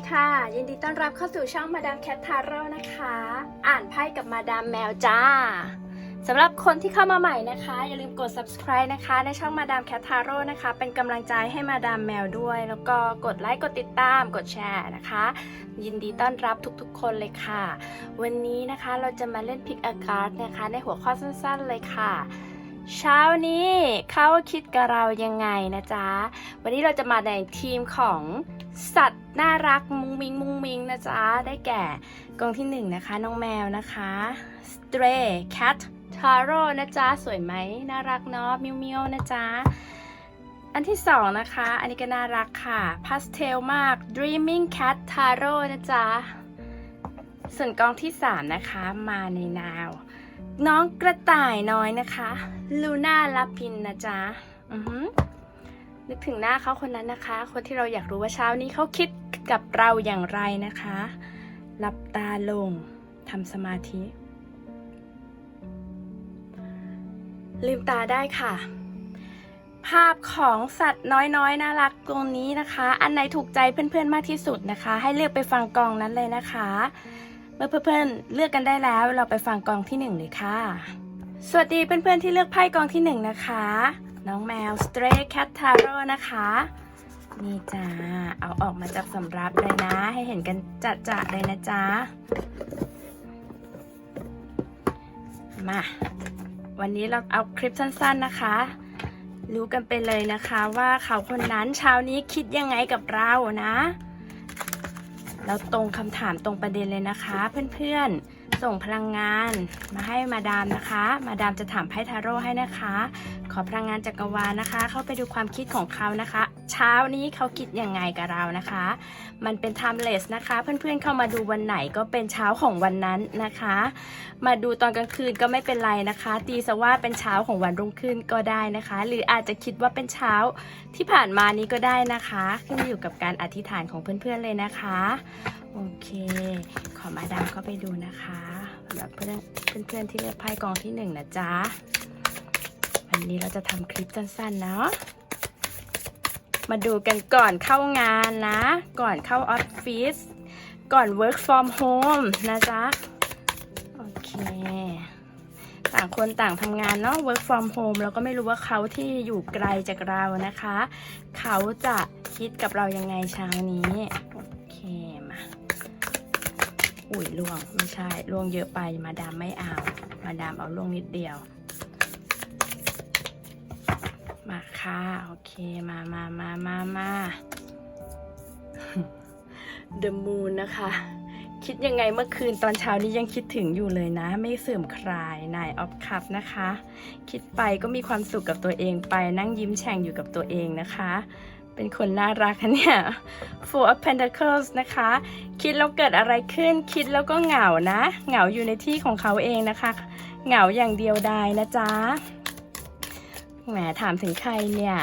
ดีค่ะ ยินดีต้อนรับเข้าสู่ช่องมาดามแคททาโร่นะคะ อ่านไพ่กับมาดามแมวจ้าสำหรับคนที่เข้ามาใหม่นะคะ อย่าลืมกด subscribe นะคะ ในช่องมาดามแคททาโร่นะคะ เป็นกำลังใจให้มาดามแมวด้วย แล้วก็กดไลค์กดติดตามกดแชร์นะคะ ยินดีต้อนรับทุกๆ คนเลยค่ะ วันนี้นะคะเราจะมาเล่นพิกอากาศนะคะ ในหัวข้อสั้นๆเลยค่ะเช้านี้เขาคิดกับเรายังไงนะจ๊ะ วันนี้เราจะมาในทีมของ สัตว์น่ารักมุงมิง มุงมิงนะจ๊ะ ได้แก่กองที่หนึ่งนะคะ น้องแมวนะคะ Stray Cat Taro นะจ๊ะ สวยไหมน่ารักเนาะมิวมิวนะจ๊ะ อันที่สองนะคะ อันนี้ก็น่ารักค่ะ Pastel มาก Dreaming Cat Taro นะจ๊ะ ส่วนกองที่สามนะคะมาในนาว น้องกระต่ายน้อยนะคะ ลูน่าลาปินนะจ๊ะ อือหือ นึกถึงหน้าเขาคนนั้นนะคะ คนที่เราอยากรู้ว่าเช้านี้เขาคิดกับเราอย่างไรนะคะ หลับตาลงทำสมาธิ ลืมตาได้ค่ะ ภาพของสัตว์น้อยๆ น่ารักตรงนี้นะคะ อันไหนถูกใจเพื่อนๆ มากที่สุดนะคะ ให้เลือกไปฟังกองนั้นเลยนะคะ เมื่อเพื่อนๆ เลือกกันได้แล้วเราไปฟังกองที่หนึ่งเลยค่ะ สวัสดีเพื่อนๆ ที่เลือกไพ่กองที่หนึ่งนะคะ น้องแมว Stray Cat Taro นะคะ นี่จ้า เอาออกมาจากสำรับเลยนะ ให้เห็นกันจะๆเลยนะจ๊ะ มา วันนี้เราเอาคลิปสั้นๆนะคะ รู้กันไปเลยนะคะว่าเขาคนนั้นเช้านี้คิดยังไงกับเรานะ เราตรงคำถามตรงประเด็นเลยนะคะ เพื่อนๆส่งพลังงานมาให้มาดามนะคะ มาดามจะถามไพ่ทาโร่ให้นะคะ ขอพลังงานจักรวาลนะคะ เข้าไปดูความคิดของเขานะคะ เช้านี้เขาคิดยังไงกับเรานะคะ มันเป็น timeless นะคะ เพื่อนๆเข้ามาดูวันไหนก็เป็นเช้าของวันนั้นนะคะ มาดูตอนกลางคืนก็ไม่เป็นไรนะคะ ตีซะว่าเป็นเช้าของวันรุ่งขึ้นก็ได้นะคะ หรืออาจจะคิดว่าเป็นเช้าที่ผ่านมานี้ก็ได้นะคะขึ้นอยู่กับการอธิษฐานของเพื่อนๆเลยนะคะโอเค ขอมาดามเข้าไปดูนะคะสำหรับเพื่อนเพื่อนๆที่เลือกไพ่กองที่หนึ่งนะจ๊ะ วันนี้เราจะทำคลิปสั้นๆเนาะมาดูกันก่อนเข้างานนะ ก่อนเข้าออฟฟิศก่อน work from home นะจ๊ะ โอเค ต่างคนต่างทำงานเนาะ work from home เราก็ไม่รู้ว่าเขาที่อยู่ไกลจากเรานะคะ เขาจะคิดกับเรายังไงเช้านี้ โอเค มา อุ้ยล่วง ไม่ใช่ล่วงเยอะไปมาดามไม่เอา มาดามเอาล่วงนิดเดียว ค่ะ โอเค มามามามามา The Moon นะคะ คิดยังไงเมื่อคืนตอนเช้านี้ยังคิดถึงอยู่เลยนะ ไม่เสื่อมคลายนายออฟคัพนะคะ คิดไปก็มีความสุขกับตัวเองไปนั่งยิ้มแฉ่งอยู่กับตัวเองนะคะ เป็นคนน่ารักนะเนี่ย Four of Pentacles นะคะ คิดแล้วเกิดอะไรขึ้น คิดแล้วก็เหงานะ เหงาอยู่ในที่ของเขาเองนะคะ เหงาอย่างเดียวดายนะจ๊ะ แหมถามถึงใครเนี่ย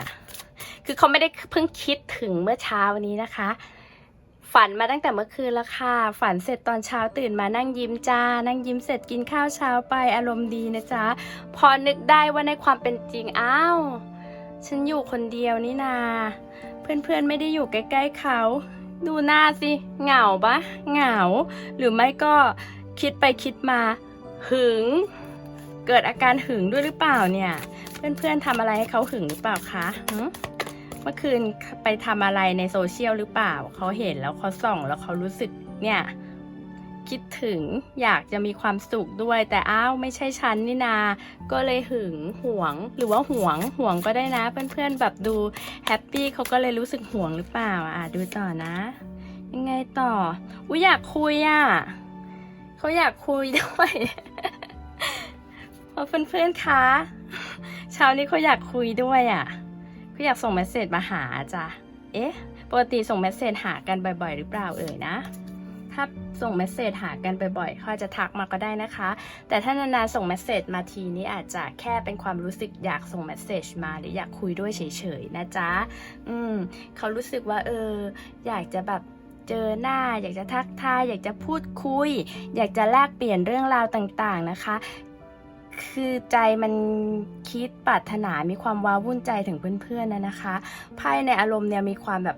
คือเขาไม่ได้เพิ่งคิดถึงเมื่อเช้าวันี้นะคะ ฝันมาตั้งแต่เมื่อคืนแล้วค่ะ ฝันเสร็จตอนเช้าตื่นมานั่งยิ้มจ้า นั่งยิ้มเสร็จกินข้าวเช้าไปอารมณ์ดีนะจ๊ะ พอนึกได้ว่าในความเป็นจริงอ้าวฉันอยู่คนเดียวนี่นา เพื่อนๆไม่ได้อยู่ใกล้ๆเขา ดูหน้าสิ เหงาปะเหงา หรือไม่ก็คิดไปคิดมา หึง เกิดอาการหึงด้วยหรือเปล่าเนี่ย เพื่อนๆทำอะไรให้เขาหึงหรือเปล่าคะหึเมื่อคืนไปทำอะไรในโซเชียลหรือเปล่า เขาเห็นแล้วเขาส่องแล้วเขารู้สึกเนี่ยคิดถึงอยากจะมีความสุขด้วย แต่อ้าวไม่ใช่ฉันนี่นา ก็เลยหึงหวงหรือว่าหวงหวงก็ได้นะ เพื่อนๆแบบดูแฮปปี้เขาก็เลยรู้สึกหวงหรือเปล่าอะดูต่อนะ ยังไงต่ออุ้ยอยากคุยอะเขาอยากคุยด้วย เพื่อนๆคะเช้านี้เขาอยากคุยด้วยอะเขาอยากส่งเมสเซจมาหาจ้ะเอ๊ะปกติส่งเมสเซจหากันบ่อยๆ หรือเปล่าเอ่ยนะ ถ้าส่งเมสเซจหากันบ่อยๆเขาอาจจะทักมาก็ได้นะคะ แต่ถ้านานๆส่งเมสเซจมาทีนี้อาจจะแค่เป็นความรู้สึกอยากส่งเมสเซจมาหรืออยากคุยด้วยเฉยๆนะจ๊ะอืมเขารู้สึกว่าเออ อยากจะแบบเจอหน้าอยากจะทักทายอยากจะพูดคุย อยากจะแลกเปลี่ยนเรื่องราวต่างๆนะคะ คือใจมันคิดปรารถนามีความว้าวุ่นใจถึงเพื่อนๆนะนะคะไพ่ในอารมณ์เนี่ยมีความแบบ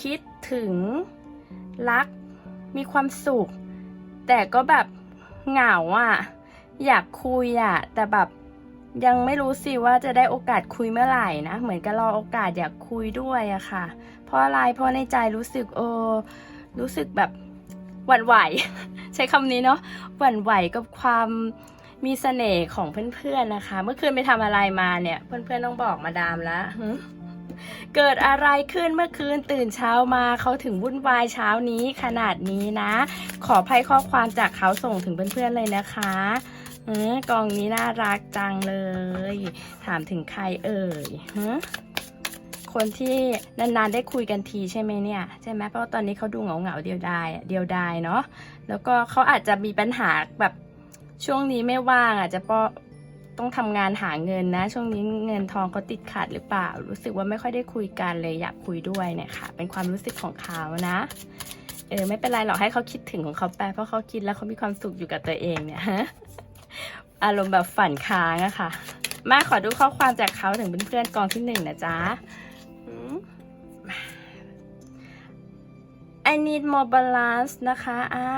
คิดถึงรัก มีความสุข แต่ก็แบบเหงาอะ อยากคุยอะ แต่แบบยังไม่รู้สิว่าจะได้โอกาสคุยเมื่อไหร่นะ เหมือนกับรอโอกาสอยากคุยด้วยอะค่ะ เพราะอะไร เพราะในใจรู้สึกเออ รู้สึกแบบหวั่นไหว ใช้คำนี้เนาะ หวั่นไหวกับความ มีเสน่ห์ของเพื่อนๆนะคะ เมื่อคืนไปทำอะไรมาเนี่ย เพื่อนๆต้องบอกมาดามแล้วหึเกิดอะไรขึ้นเมื่อคืนตื่นเช้ามาเขาถึงวุ่นวายเช้านี้ขนาดนี้นะ ขอภัยข้อความจากเขาส่งถึงเพื่อนๆเลยนะคะเออกองนี้น่ารักจังเลย ถามถึงใครเอ่ยฮะคนที่นานๆได้คุยกันทีใช่ไหมเนี่ยใช่ไหมเพราะว่าตอนนี้เขาดูเหงาๆเดียวดายอะเดียวดายเนาะแล้วก็เขาอาจจะมีปัญหาแบบ ช่วงนี้ไม่ว่างอาจจะเพราะต้องทำงานหาเงินนะ ช่วงนี้เงินทองเขาติดขัดหรือเปล่า รู้สึกว่าไม่ค่อยได้คุยกันเลยอยากคุยด้วยเนี่ยค่ะ เป็นความรู้สึกของเขานะเออไม่เป็นไรหรอกให้เขาคิดถึงของเขาไปเพราะเขาคิดแล้วเขามีความสุขอยู่กับตัวเองเนี่ยอารมณ์แบบฝันค้างอะค่ะ มาขอดูข้อความจากเขาถึงเพื่อนๆกองที่หนึ่งนะจ๊ะ I need more balance นะคะ อ่า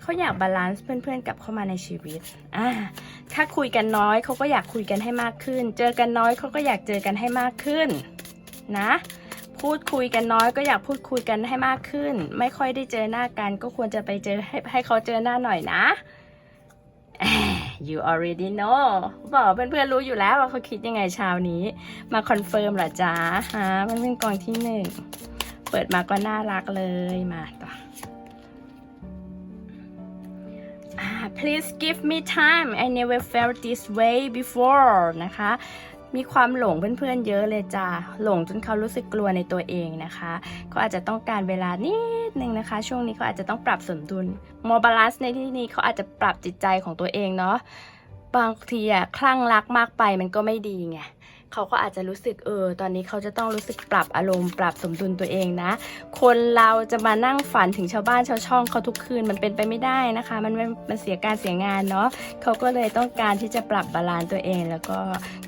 เขาอยากบาลานซ์เพื่อนๆกลับเข้ามาในชีวิตอ่าถ้าคุยกันน้อยเขาก็อยากคุยกันให้มากขึ้น เจอกันน้อยเขาก็อยากเจอกันให้มากขึ้นนะ พูดคุยกันน้อยก็อยากพูดคุยกันให้มากขึ้น ไม่ค่อยได้เจอหน้ากันก็ควรจะไปเจอให้ให้เขาเจอหน้าหน่อยนะ you already know บอกเพื่อนๆรู้อยู่แล้วว่าเขาคิดยังไงเช้านี้ มาคอนเฟิร์มเหรอจ๊ะฮะมันเป็นกองที่หนึ่ง เปิดมาก็น่ารักเลยมาต่อ please give me time I never felt this way before นะคะ มีความหลงเพื่อนๆเยอะเลยจ้าหลงจนเขารู้สึกกลัวในตัวเองนะคะเขาอาจจะต้องการเวลานิดนึงนะคะ ช่วงนี้เขาอาจจะต้องปรับสมดุลมอบาลานซ์ในที่นี้เขาอาจจะปรับจิตใจของตัวเองเนาะบางทีอะคลั่งรักมากไปมันก็ไม่ดีไง เขาก็อาจจะรู้สึกเออ ตอนนี้เขาจะต้องรู้สึกปรับอารมณ์ปรับสมดุลตัวเองนะ คนเราจะมานั่งฝันถึงชาวบ้านชาวช่องเขาทุกคืนมันเป็นไปไม่ได้นะคะ มันมันมันเสียการเสียงานเนาะเขาก็เลยต้องการที่จะปรับบาลานซ์ตัวเอง แล้วก็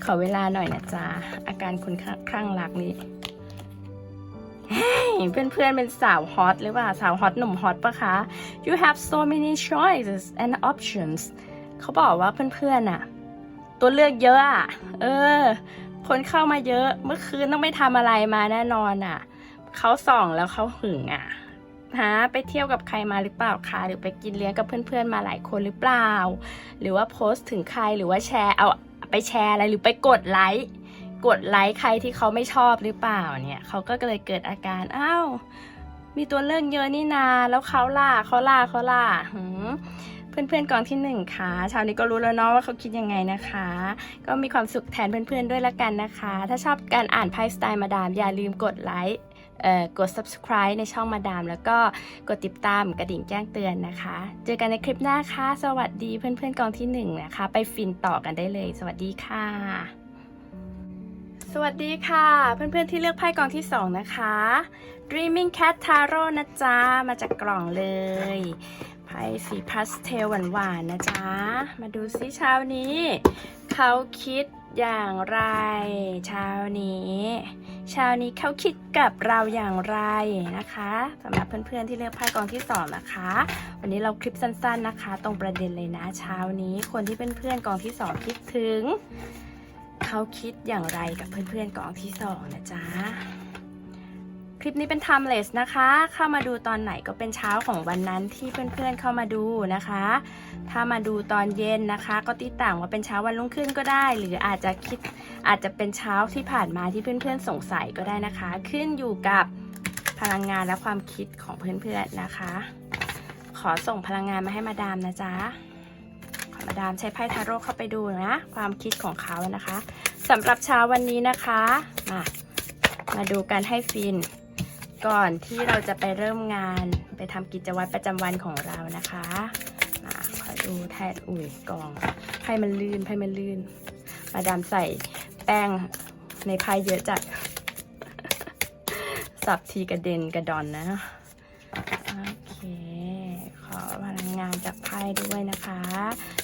ขอเวลาหน่อยนะจ๊ะอาการคนคลั่งรักนี้เฮ้ยเพื่อนเป็นสาวฮอตหรือเปล่าสาวฮอตหนุ่มฮอตปะคะ you have so many choices and options เขาบอกว่าเพื่อนๆอะตัวเลือกเยอะอะเออ คนเข้ามาเยอะเมื่อคืนต้องไม่ทำอะไรมาแน่นอนอะเขาส่องแล้วเขาหึงอะฮะไปเที่ยวกับใครมาหรือเปล่าคะหรือไปกินเลี้ยงกับเพื่อนๆมาหลายคนหรือเปล่า หรือว่าโพสต์ถึงใครหรือว่าแชร์เอาไปแชร์อะไรหรือไปกดไลค์กดไลค์ใครที่เขาไม่ชอบหรือเปล่าเนี่ยเขาก็เลยเกิดอาการอ้าวมีตัวเลือกเยอะนี่นา แล้วเขาล่ะเขาล่ะเขาล่ะหืม เพื่อนๆกองที่หนึ่งค่ะชาวนี้ก็รู้แล้วเนาะว่าเขาคิดยังไงนะคะ ก็มีความสุขแทนเพื่อนๆด้วยละกันนะคะ ถ้าชอบการอ่านไพ่สไตล์มาดาม อย่าลืมกดไลค์เอ่อกด subscribe ในช่องมาดาม แล้วก็กดติดตามกระดิ่งแจ้งเตือนนะคะ เจอกันในคลิปหน้าค่ะ สวัสดีเพื่อนๆกองที่หนึ่งนะคะ ไปฟินต่อกันได้เลย สวัสดีค่ะสวัสดีค่ะ เพื่อนๆที่เลือกไพ่กองที่สองนะคะ Dreaming Cat Tarot นะจ๊ะ มาจากกล่องเลย ไพ่สีพาสเทลหวานๆนะจ๊ะ มาดูซิเช้านี้ เขาคิดอย่างไร เช้านี้เช้านี้เขาคิดกับเราอย่างไรนะคะสำหรับเพื่อนๆที่เลือกไพ่กองที่สองนะคะ วันนี้เราคลิปสั้นๆนะคะ ตรงประเด็นเลยนะเช้านี้คนที่เป็นเพื่อนกองที่สองคิดถึง เขาคิดอย่างไรกับเพื่อนๆกองที่สองนะจ๊ะ คลิปนี้เป็น timeless นะคะ เข้ามาดูตอนไหนก็เป็นเช้าของวันนั้นที่เพื่อนๆเข้ามาดูนะคะ ถ้ามาดูตอนเย็นนะคะ ก็ติดต่างว่าเป็นเช้าวันรุ่งขึ้นก็ได้ หรืออาจจะคิดอาจจะเป็นเช้าที่ผ่านมาที่เพื่อนๆสงสัยก็ได้นะคะ ขึ้นอยู่กับพลังงานและความคิดของเพื่อนๆนะคะ ขอส่งพลังงานมาให้มาดามนะจ๊ะขอมาดามใช้ไพ่ทาโร่เข้าไปดูนะ ความคิดของเขานะคะสำหรับเช้าวันนี้นะคะ มามาดูกันให้ฟิน ก่อนที่เราจะไปเริ่มงานไปทำกิจวัตรประจำวันของเรานะคะมาขอดูแทนอุ่ยกองไพ่มันลื่นไพ่มันลื่น มาดามใส่แป้งในไพ่เยอะจัด สับทีกระเด็นกระดอนนะโอเค ขอพลังงานจากไพ่ด้วยนะคะ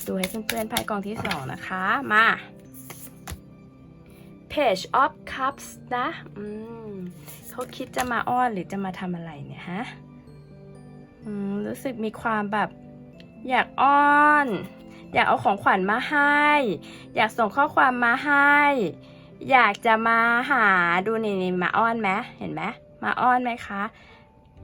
ดูให้เพื่อนๆไพ่กองที่สองนะคะ มา Page of Cups นะ อืม เขาคิดจะมาอ้อนหรือจะมาทำอะไรเนี่ยฮะรู้สึกมีความแบบอยากอ้อน อยากเอาของขวัญมาให้ อยากส่งข้อความมาให้ อยากจะมาหาดูนี่นี่มาอ้อนไหมเห็นไหมมาอ้อนไหมคะ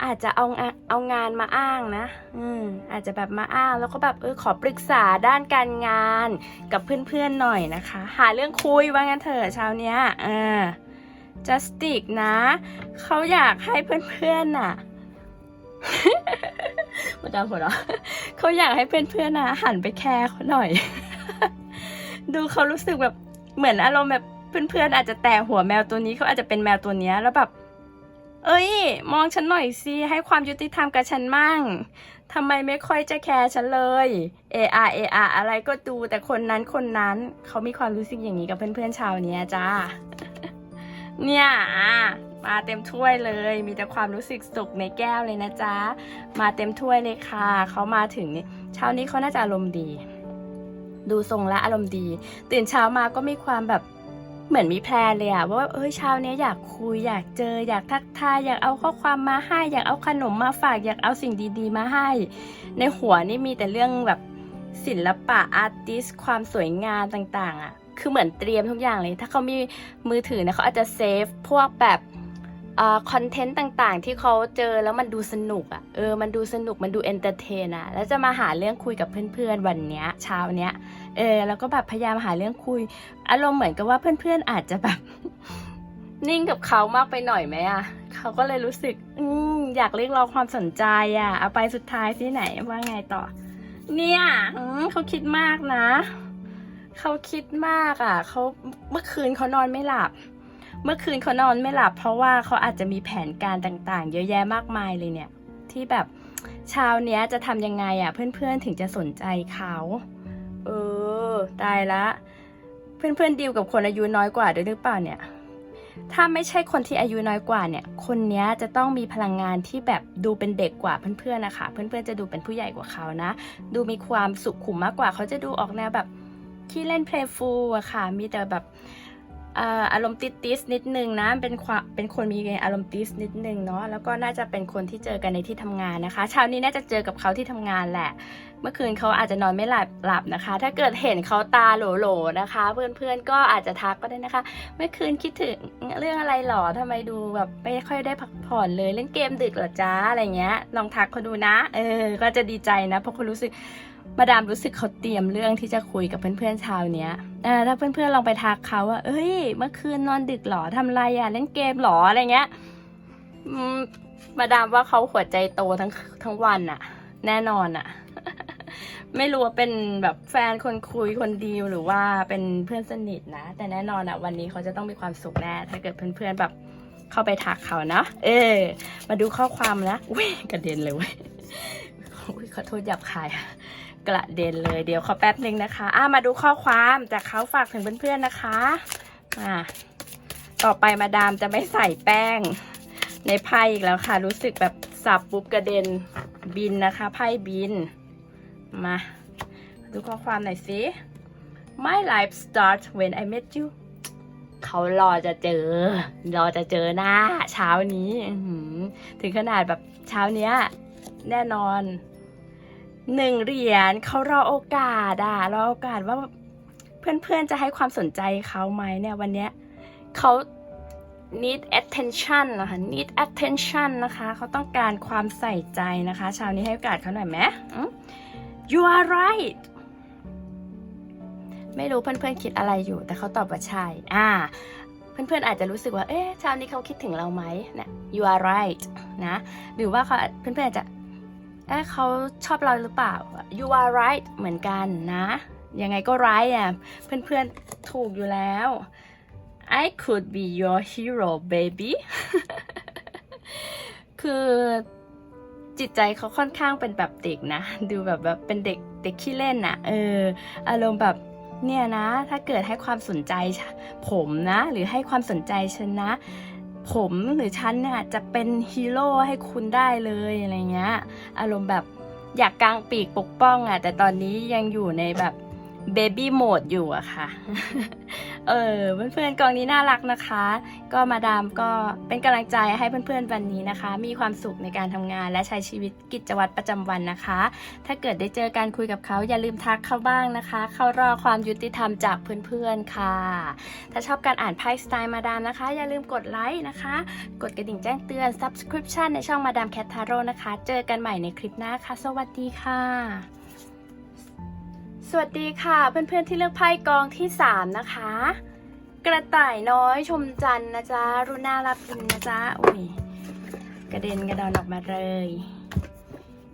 อาจจะเอาเอางานมาอ้างนะ อืมอาจจะแบบมาอ้างแล้วก็แบบเออขอปรึกษาด้านการงานกับเพื่อนๆหน่อยนะคะ หาเรื่องคุยว่างั้นเถอะเช้าเนี้ยเออ justic นะ เขาอยากให้เพื่อนๆน่ะมาดามหัวเราะเขาอยากให้เพื่อนๆนะหันไปแคร์เขาหน่อย ดูเขารู้สึกแบบเหมือนอารมณ์แบบเพื่อนๆอาจจะแต่หัวแมวตัวนี้เขาอาจจะเป็นแมวตัวเนี้ยแล้วแบบ เอ้ย มองฉันหน่อยสิให้ความยุติธรรมกับฉันมั่งทำไมไม่ค่อยจะแคร์ฉันเลยเออาเออาอะไรก็ดูแต่คนนั้นคนนั้นเขามีความรู้สึกอย่างนี้กับเพื่อนๆชาวเนี้ยจ้า เนี่ยอะมาเต็มถ้วยเลย มีแต่ความรู้สึกสุขในแก้วเลยนะจ๊ะ มาเต็มถ้วยเลยค่ะ เขามาถึงนี่เช้านี้เขาน่าจะอารมณ์ดี ดูทรงและอารมณ์ดี ตื่นเช้ามาก็มีความแบบเหมือนมีแพลนเลยอะว่าเอ้ยเช้านี้อยากคุย อยากเจอ อยากทักทาย อยากเอาข้อความมาให้ อยากเอาขนมมาฝาก อยากเอาสิ่งดีๆ มาให้ ในหัวนี่มีแต่เรื่องแบบศิลปะอาร์ติสความสวยงามต่างๆอะ คือเหมือนเตรียมทุกอย่างเลย ถ้าเขามีมือถือนะเขาอาจจะเซฟพวกแบบคอนเทนต์ต่างๆ ที่เขาเจอแล้วมันดูสนุกอะ่ะเออมันดูสนุกมันดูเอนเตอร์เทนอะแล้วจะมาหาเรื่องคุยกับเพื่อนๆวันเนี้ยเช้าเนี้ยเออแล้วก็แบบพยายามหาเรื่องคุย อารมณ์เหมือนกับว่าเพื่อนๆอาจจะแบบ นิ่งกับเขามากไปหน่อยไหมอะเขาก็เลยรู้สึก อืมอยากเรียกร้องความสนใจอะเอาไปสุดท้ายที่ไหนว่าไงต่อ เนี่ยเขาคิดมากนะ เขาคิดมากอะเขาเมื่อคืนเขานอนไม่หลับ เมื่อคืนเขานอนไม่หลับ เพราะว่าเขาอาจจะมีแผนการต่างๆ เยอะแยะมากมายเลยเนี่ย ที่แบบเช้าเนี้ยจะทำยังไงอะ เพื่อนๆถึงจะสนใจเขาเออตายละ เพื่อนๆดีลกับคนอายุน้อยกว่าด้วยหรือเปล่าเนี่ย ถ้าไม่ใช่คนที่อายุน้อยกว่าเนี่ย คนเนี้ยจะต้องมีพลังงานที่แบบดูเป็นเด็กกว่าเพื่อนๆนะคะ เพื่อนๆจะดูเป็นผู้ใหญ่กว่าเขานะ ดูมีความสุขุมมากกว่า เขาจะดูออกแนวแบบ ขี้เล่น playful อะค่ะ มีแต่แบบอารมณ์ติดติสนิดนึงนะเป็นความเป็นคนมีอารมณ์ติสนิดนึงเนาะแล้วก็น่าจะเป็นคนที่เจอกันในที่ทำงานนะคะเช้านี้น่าจะเจอกับเขาที่ทำงานแหละ เมื่อคืนเขาอาจจะนอนไม่หลับหลับนะคะ ถ้าเกิดเห็นเขาตาโหลๆนะคะ เพื่อนๆก็อาจจะทักก็ได้นะคะ เมื่อคืนคิดถึงเรื่องอะไรหรอทำไมดูแบบไม่ค่อยได้พักผ่อนเลยเล่นเกมดึกหรอจ้าอะไรเงี้ยลองทักเขาดูนะ เออ ก็จะดีใจนะเพราะคุณรู้สึก มาดามรู้สึกเขาเตรียมเรื่องที่จะคุยกับเพื่อนๆชาวเนี้ยเออถ้าเพื่อนๆลองไปทักเขาว่า เอ้ย เมื่อคืนนอนดึกหรอทำไรอะ เล่นเกมหรออะไรเงี้ยมาดามว่าเขาหัวใจโตทั้งทั้งวันอะแน่นอนอะไม่รู้ว่าเป็นแบบแฟนคนคุยคนดีหรือว่าเป็นเพื่อนสนิทนะ แต่แน่นอนอะวันนี้เขาจะต้องมีความสุขแน่ ถ้าเกิดเพื่อนๆแบบเข้าไปทักเขานะ เออ มาดูข้อความนะอุ้ยกระเด็นเลยเว้ยอุ้ยขอโทษหยับคาย กระเด็นเลยเดี๋ยวขอแป๊บหนึ่งนะคะอะมาดูข้อความจากเขาฝากถึงเพื่อนๆนะคะอ่าต่อไปมาดามจะไม่ใส่แป้ง ในไพ่อีกแล้วค่ะ รู้สึกแบบสับปุ๊บกระเด็นบินนะคะไพ่บิน มาดูข้อความหน่อยสิ My life starts when I met you เขารอจะเจอ รอจะเจอหน้า เช้านี้ ถึงขนาดแบบเช้าเนี้ย แน่นอน หนึ่งเหรียญเขารอโอกาสอะรอโอกาสว่าเพื่อนๆจะให้ความสนใจเขาไหมเนี่ยวันเนี้ยเขา need attention นะคะ need attention นะคะเขาต้องการความใส่ใจนะคะช้านี้ให้โอกาสเขาหน่อยไหม you are right ไม่รู้เพื่อนๆคิดอะไรอยู่ แต่เขาตอบว่าใช่ อ่า เพื่อนๆอาจจะรู้สึกว่า เอ๊ะช้านี้เขาคิดถึงเราไหมเนี่ย you are right นะ หรือว่าเขาเพื่อนๆอาจจะ เอ๊ะเขาชอบเราหรือเปล่า you are right เหมือนกันนะ ยังไงก็ right อะ เพื่อนๆ ถูกอยู่แล้ว I could be your hero baby คือจิตใจเขาค่อนข้างเป็นแบบเด็กนะ ดูแบบแบบเป็นเด็กเด็กขี้เล่นอะเออ อารมณ์แบบเนี่ยนะ ถ้าเกิดให้ความสนใจผมนะ หรือให้ความสนใจฉันนะ ผมหรือฉันเนี่ยจะเป็นฮีโร่ให้คุณได้เลยอะไรเงี้ย อารมณ์แบบอยากกางปีกปกป้องอะแต่ตอนนี้ยังอยู่ในแบบ เบบี้โหมดอยู่อะค่ะ เออเพื่อนๆกองนี้น่ารักนะคะ ก็มาดามก็เป็นกำลังใจให้เพื่อนๆวันนี้นะคะ มีความสุขในการทำงานและใช้ชีวิตกิจวัตรประจำวันนะคะ ถ้าเกิดได้เจอการคุยกับเขาอย่าลืมทักเขาบ้างนะคะ เขารอความยุติธรรมจากเพื่อนๆค่ะ ถ้าชอบการอ่านไพ่สไตล์มาดามนะคะ อย่าลืมกดไลค์นะคะ กดกระดิ่งแจ้งเตือน subscription ในช่องมาดามแคททาโร่นะคะ เจอกันใหม่ในคลิปหน้าค่ะ สวัสดีค่ะส วัสดีค่ะ เพื่อนๆที่เลือกไพ่กองที่ 3 นะคะ กระต่ายน้อยชมจันนะจ๊ะรุน่ารับดินนะจ๊ะอุ้ยกระเด็นกระดอนออกมาเลย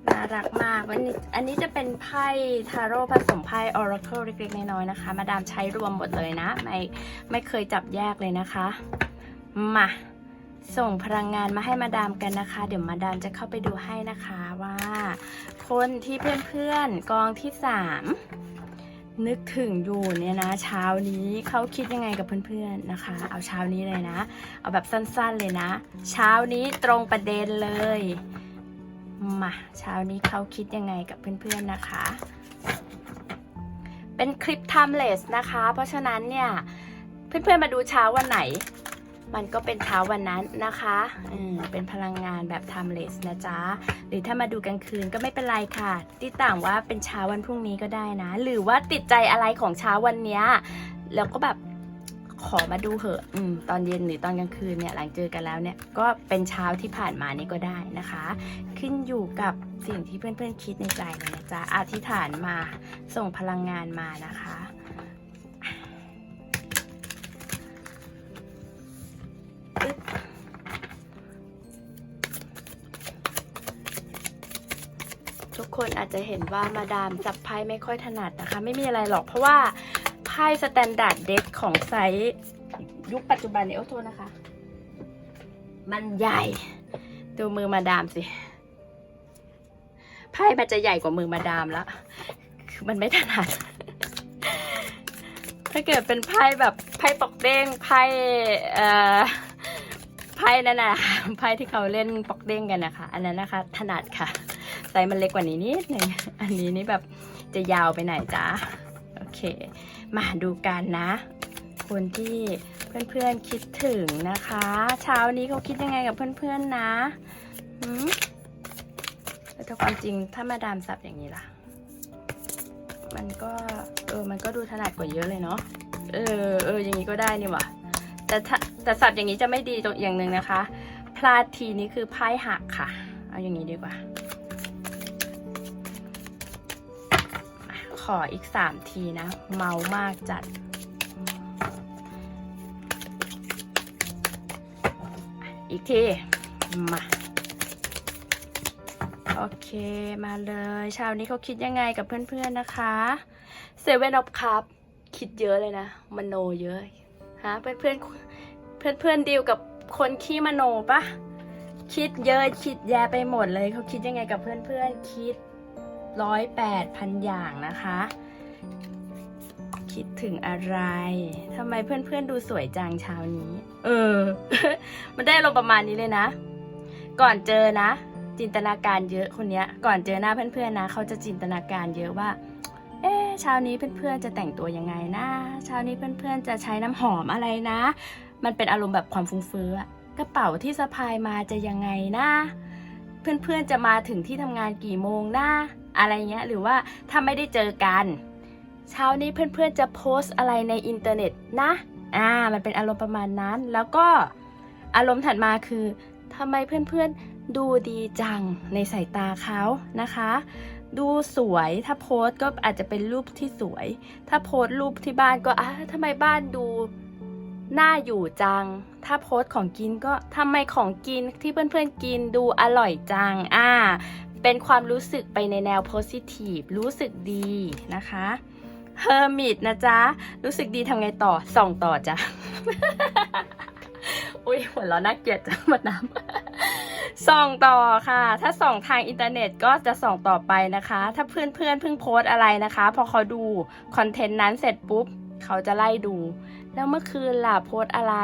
น่ารักมากวันนี้อันนี้จะเป็นไพ่ทาโร่ผสมไพ่ Oracle เล็กๆน้อยๆนะคะ มาดามใช้รวมหมดเลยนะ ไม่ไม่เคยจับแยกเลยนะคะ มาส่งพลังงานมาให้มาดามกันนะคะ เดี๋ยวมาดามจะเข้าไปดูให้นะคะว่า คนที่เพื่อนๆกองที่สามนึกถึงอยู่เนี่ยนะ เช้านี้เขาคิดยังไงกับเพื่อนๆนะคะ เอาเช้านี้เลยนะ เอาแบบสั้นๆเลยนะ เช้านี้ตรงประเด็นเลยมาเช้านี้เขาคิดยังไงกับเพื่อนๆนะคะ เป็นคลิป timeless นะคะ เพราะฉะนั้นเนี่ยเพื่อนๆมาดูเช้าวันไหน มันก็เป็นเช้าวันนั้นนะคะอืมเป็นพลังงานแบบ timeless นะจ๊ะ หรือถ้ามาดูกลางคืนก็ไม่เป็นไรค่ะ ติดต่างว่าเป็นเช้าวันพรุ่งนี้ก็ได้นะ หรือว่าติดใจอะไรของเช้าวันเนี้ยแล้วก็แบบขอมาดูเหอะอมตอนเย็นหรือตอนกลางคืนเนี่ยหลังเจอกันแล้วเนี่ยก็เป็นเช้าที่ผ่านมานี่ก็ได้นะคะ ขึ้นอยู่กับสิ่งที่เพื่อนๆคิดในใจเลยนะจ๊ะอธิษฐานมาส่งพลังงานมานะคะ ทุกคนอาจจะเห็นว่ามาดามจับไพ่ไม่ค่อยถนัดนะคะ ไม่มีอะไรหรอกเพราะว่าไพ่สแตนดาร์ดเด็กของไซส์ยุคปัจจุบันนี้โอ้โทษนะคะ มันใหญ่ ดูมือมาดามสิไพ่มันจะใหญ่กว่ามือมาดามแล้วคือมันไม่ถนัด ถ้าเกิดเป็นไพ่แบบไพ่ปอกเด้งไพ่เอ่อ ไพ่นั่นนะไพ่ที่เขาเล่นปอกเด้งกันนะคะ อันนั้นนะคะ ถนัดค่ะไซส์มันเล็กกว่านี้นิดหนึ่งอันนี้นี่แบบจะยาวไปไหนจ๊ะโอเค มาดูกันนะ คนที่เพื่อนๆคิดถึงนะคะ เช้านี้เขาคิดยังไงกับเพื่อนๆนะหืมแต่ความจริงถ้ามาดามสับอย่างนี้ล่ะ มันก็เออมันก็ดูถนัดกว่าเยอะเลยเนาะเออเอออย่างนี้ก็ได้นี่หว่ะแต่ถ้า แต่สับอย่างนี้จะไม่ดีตรงอย่างหนึ่งนะคะ พลาดทีนี้คือไพ่หักค่ะ เอาอย่างนี้ดีกว่า ขออีกสามทีนะ เมามากจัด อีกที มาโอเค มาเลยเช้านี้เขาคิดยังไงกับเพื่อนๆนะคะเซเว่นอ f คัพคิดเยอะเลยนะมโนเยอะฮะเพื่อนเพื่อน เพื่อนเพื่อนๆดีลกับคนขี้มโนปะคิดเยอะคิดแย่ไปหมดเลยเขาคิดยังไงกับเพื่อนๆคิดร้อยแปดพันอย่างนะคะ คิดถึงอะไรทำไมเพื่อนๆดูสวยจังเช้านี้ เออ มันได้อารมณ์ประมาณนี้เลยนะ ก่อนเจอนะ จินตนาการเยอะคนเนี้ย ก่อนเจอหน้าเพื่อนๆนะเขาจะจินตนาการเยอะว่าเอ๊ะเช้านี้เพื่อนๆจะแต่งตัวยังไงนะเช้านี้เพื่อนๆจะใช้น้ำหอมอะไรนะ มันเป็นอารมณ์แบบความฟุ้งเฟ้ออกระเป๋าที่สะพายมาจะยังไงนะ เพื่อนๆจะมาถึงที่ทำงานกี่โมงนะอะไรเงี้ยหรือว่าถ้าไม่ได้เจอกันเช้านี้เพื่อนๆจะโพสต์อะไรในอินเทอร์เน็ตนะอ่ามันเป็นอารมณ์ประมาณนั้น แล้วก็อารมณ์ถัดมาคือทำไมเพื่อนๆดูดีจังในสายตาเขานะคะ ดูสวยถ้าโพสต์ก็อาจจะเป็นรูปที่สวย ถ้าโพสต์รูปที่บ้านก็อะทำไมบ้านดู น่าอยู่จัง ถ้าโพสต์ของกินก็ทำไมของกินที่เพื่อนๆกินดูอร่อยจัง อ่า เป็นความรู้สึกไปในแนวโพสิทีฟรู้สึกดีนะคะเฮอร์มิตนะจ๊ะ รู้สึกดีทำไงต่อ ส่องต่อจ้ะ อุ้ยหัวเราะน่าเกลียดจังมาน้ำส่องต่อค่ะ ถ้าส่องทางอินเทอร์เน็ตก็จะส่องต่อไปนะคะ ถ้าเพื่อนเพื่อนๆเพิ่งโพสอะไรนะคะ พอเขาดูคอนเทนต์นั้นเสร็จปุ๊บ เขาจะไล่ดู แล้วเมื่อคืนล่ะโพสอะไร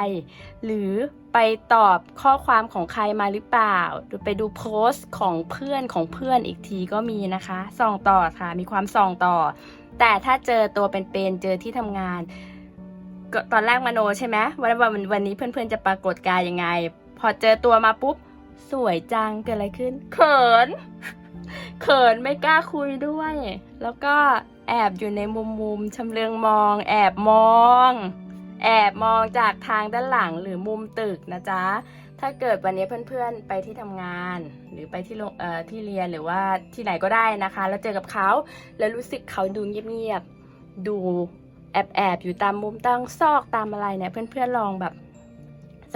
หรือไปตอบข้อความของใครมาหรือเปล่าหรือไปดูโพสต์ของเพื่อนของเพื่อนอีกทีก็มีนะคะส่องต่อค่ะ มีความส่องต่อ แต่ถ้าเจอตัวเป็นๆเจอที่ทำงานก็ตอนแรกมโนใช่ไหมว่าวันวันนี้เพื่อนๆจะปรากฏกายยังไง พอเจอตัวมาปุ๊บ สวยจังเกิดอะไรขึ้น เขิน เขินไม่กล้าคุยด้วย แล้วก็แอบอยู่ในมุมมุมๆชำเลืองมอง แอบมอง แอบมองจากทางด้านหลังหรือมุมตึกนะจ๊ะ ถ้าเกิดวันนี้เพื่อนๆไปที่ทำงาน หรือไปที่โรงเอ่อที่เรียนหรือว่าที่ไหนก็ได้นะคะ แล้วเจอกับเขาแล้วรู้สึกเขาดูเงียบๆดูแอบแอบๆอยู่ตามมุมตั้งซอกตามอะไรเนี่ยเพื่อนๆลองแบบ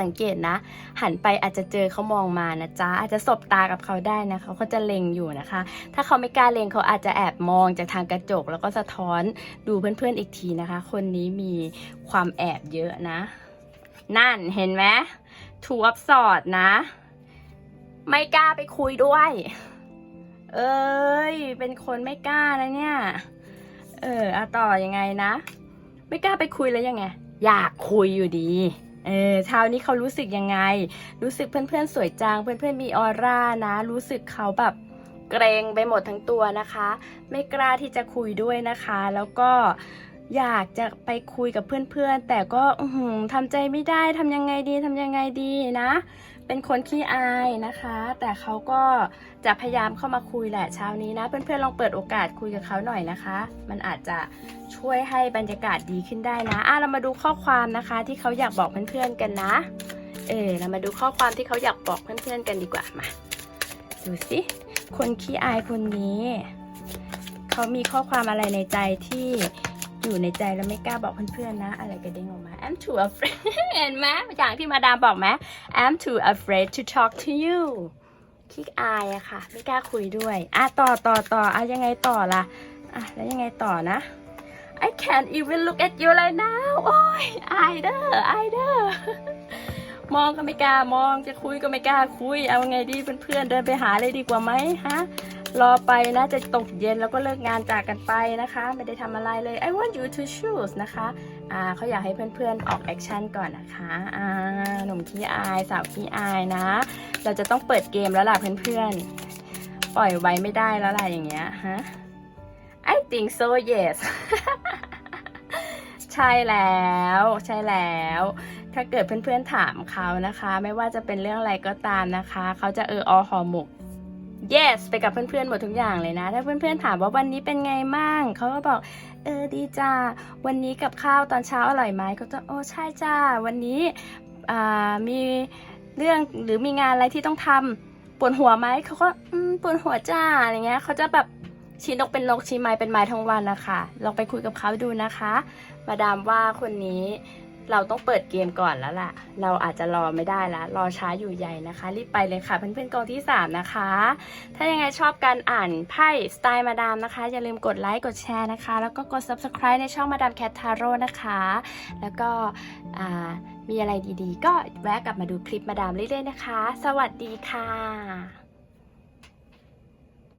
สังเกตนะ หันไปอาจจะเจอเขามองมานะจ๊ะอาจจะสบตากับเขาได้นะเขาก็จะเล็งอยู่นะคะ ถ้าเขาไม่กล้าเล็งเขาอาจจะแอบมองจากทางกระจก แล้วก็สะท้อนดูเพื่อนๆอีกทีนะคะ คนนี้มีความแอบเยอะนะ นั่นเห็นไหมถูอับสอดนะ ไม่กล้าไปคุยด้วย เอ้ย เป็นคนไม่กล้านะเนี่ย เอออะต่อยังไงนะ ไม่กล้าไปคุยแล้วยังไง อยากคุยอยู่ดี เออเช้านี้เขารู้สึกยังไง รู้สึกเพื่อนๆสวยจัง เพื่อนๆมีออร่านะ รู้สึกเขาแบบเกรงไปหมดทั้งตัวนะคะ ไม่กล้าที่จะคุยด้วยนะคะ แล้วก็อยากจะไปคุยกับเพื่อนๆ แต่ก็ทำใจไม่ได้ทำยังไงดีทำยังไงดีนะ เป็นคนขี้อายนะคะ แต่เขาก็จะพยายามเข้ามาคุยแหละเช้านี้นะ เพื่อนๆลองเปิดโอกาสคุยกับเขาหน่อยนะคะ มันอาจจะช่วยให้บรรยากาศดีขึ้นได้นะอะเรามาดูข้อความนะคะ ที่เขาอยากบอกเพื่อนๆกันนะ เออเรามาดูข้อความที่เขาอยากบอกเพื่อนๆกันดีกว่ามาดูสิคนขี้อายคนนี้ เขามีข้อความอะไรในใจที่ อยู่ในใจแล้วไม่กล้าบอกเพื่อนๆนะ อะไรกระเด้งออกมา I'm too afraid เห็นไหมอย่างที่มาดามบอกไหม I'm too afraid to talk to you ขี้อายอะค่ะ ไม่กล้าคุยด้วยอะต่อต่อต่ออะยังไงต่อล่ะอะแล้วยังไงต่อนะ I can't even look at you right now โอ้ยอายเด้ออายเด้อมองก็ไม่กล้ามองจะคุยก็ไม่กล้าคุย เอาไงดีเพื่อนๆเดินไปหาเลยดีกว่าไหมฮะ รอไปนะจะตกเย็นแล้วก็เลิกงานจากกันไปนะคะ ไม่ได้ทำอะไรเลย I want you to choose นะคะอ่าเขาอยากให้เพื่อนๆออกแอคชั่นก่อนนะคะอ่าหนุ่มขี้อายสาวขี้อายนะ เราจะต้องเปิดเกมแล้วล่ะเพื่อนๆ ปล่อยไว้ไม่ได้แล้วล่ะอย่างเงี้ยฮะ I think so yes ใช่แล้วใช่แล้วถ้าเกิดเพื่อนๆถามเขานะคะ ไม่ว่าจะเป็นเรื่องอะไรก็ตามนะคะ เขาจะเอออหอหมก yes ไปกับเพื่อนๆหมดทุกอย่างเลยนะ ถ้าเพื่อนๆถามว่าวันนี้เป็นไงมั่งเขาก็บอกเออดีจ้าวันนี้กับข้าวตอนเช้าอร่อยไหมเขาจะโอ้ใช่จ้าวันนี้มีเรื่องหรือมีงานอะไรที่ต้องทำปวดหัวไหมเขาก็ปวดหัวจ้าอะไรเงี้ยเขาจะแบบชี้นกเป็นนกชี้ไม้เป็นไม้ทั้งวันนะคะลองไปคุยกับเขาดูนะคะ มาดามว่าคนนี้ เราต้องเปิดเกมก่อนแล้วล่ะ เราอาจจะรอไม่ได้ละรอช้าอยู่ใหญ่นะคะ รีบไปเลยค่ะ เพื่อนๆกองที่ 3 นะคะ ถ้ายังไงชอบการอ่านไพ่สไตล์มาดามนะคะ อย่าลืมกดไลค์กดแชร์นะคะ แล้วก็กด subscribe ในช่องมาดามแคททาโร่นะคะ แล้วก็มีอะไรดีๆ ก็แวะกลับมาดูคลิปมาดามเรื่อยๆนะคะ สวัสดีค่ะ